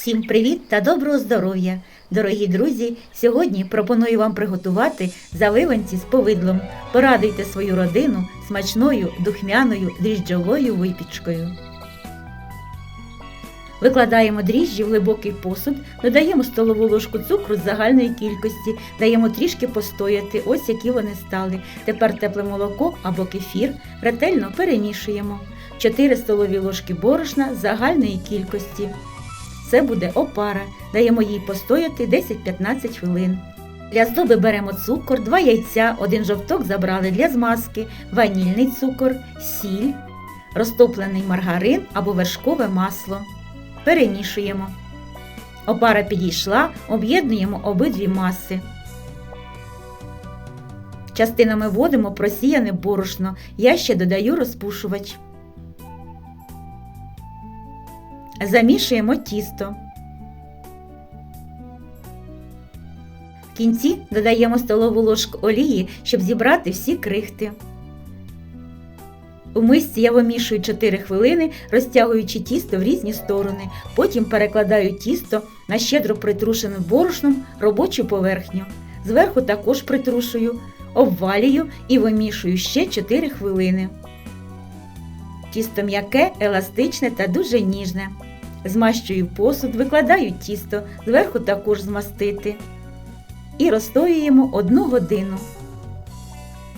Всім привіт та доброго здоров'я! Дорогі друзі! Сьогодні пропоную вам приготувати заливанці з повидлом. Порадуйте свою родину смачною духмяною дріжджовою випічкою. Викладаємо дріжджі в глибокий посуд, додаємо столову ложку цукру з загальної кількості, даємо трішки постояти, ось які вони стали. Тепер тепле молоко або кефір ретельно перемішуємо. 4 столові ложки борошна з загальної кількості. Це буде опара. Даємо їй постояти 10-15 хвилин. Для здоби беремо цукор, 2 яйця, один жовток забрали для змазки, ванільний цукор, сіль, розтоплений маргарин або вершкове масло. Перемішуємо. Опара підійшла, об'єднуємо обидві маси. Частинами вводимо просіяне борошно. Я ще додаю розпушувач. Замішуємо тісто. В кінці додаємо столову ложку олії, щоб зібрати всі крихти. У мисці я вимішую 4 хвилини, розтягуючи тісто в різні сторони. Потім перекладаю тісто на щедро притрушену борошном робочу поверхню. Зверху також притрушую, обвалюю і вимішую ще 4 хвилини. Тісто м'яке, еластичне та дуже ніжне. Змащую посуд, викладаю тісто, зверху також змастити. І розстоюємо одну годину.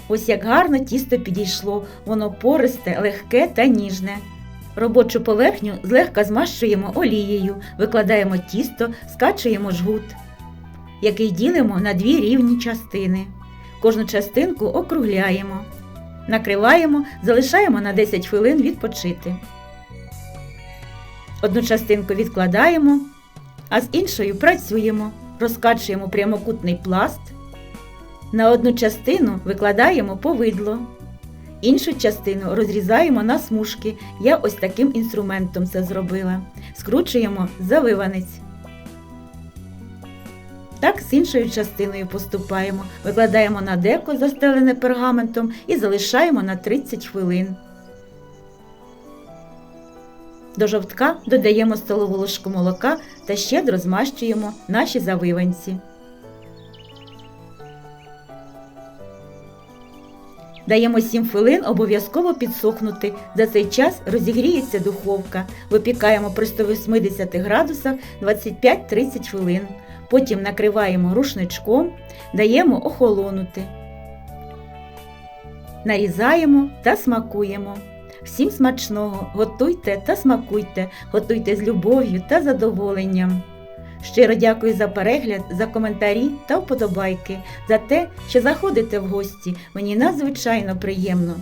Ось як гарно тісто підійшло, воно пористе, легке та ніжне. Робочу поверхню злегка змащуємо олією, викладаємо тісто, скачуємо жгут, який ділимо на дві рівні частини. Кожну частинку округляємо. Накриваємо, залишаємо на 10 хвилин відпочити. Одну частинку відкладаємо, а з іншою працюємо, розкачуємо прямокутний пласт. На одну частину викладаємо повидло. Іншу частину розрізаємо на смужки. Я ось таким інструментом це зробила. Скручуємо завиванець. Так з іншою частиною поступаємо. Викладаємо на деко, застелене пергаментом, і залишаємо на 30 хвилин. До жовтка додаємо столову ложку молока та щедро змащуємо наші завиванці. Даємо 7 хвилин обов'язково підсохнути. За цей час розігріється духовка. Випікаємо при 180 градусах 25-30 хвилин. Потім накриваємо рушничком, даємо охолонути. Нарізаємо та смакуємо. Всім смачного, готуйте та смакуйте, готуйте з любов'ю та задоволенням. Щиро дякую за перегляд, за коментарі та вподобайки, за те, що заходите в гості. Мені надзвичайно приємно.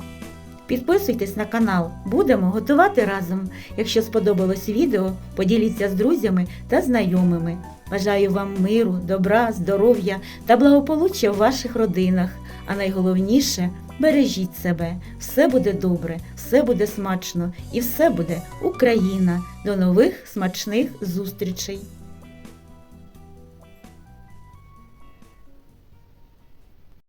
Підписуйтесь на канал, будемо готувати разом. Якщо сподобалось відео, поділіться з друзями та знайомими. Бажаю вам миру, добра, здоров'я та благополуччя в ваших родинах. А найголовніше бережіть себе, все буде добре, все буде смачно і все буде Україна. До нових смачних зустрічей!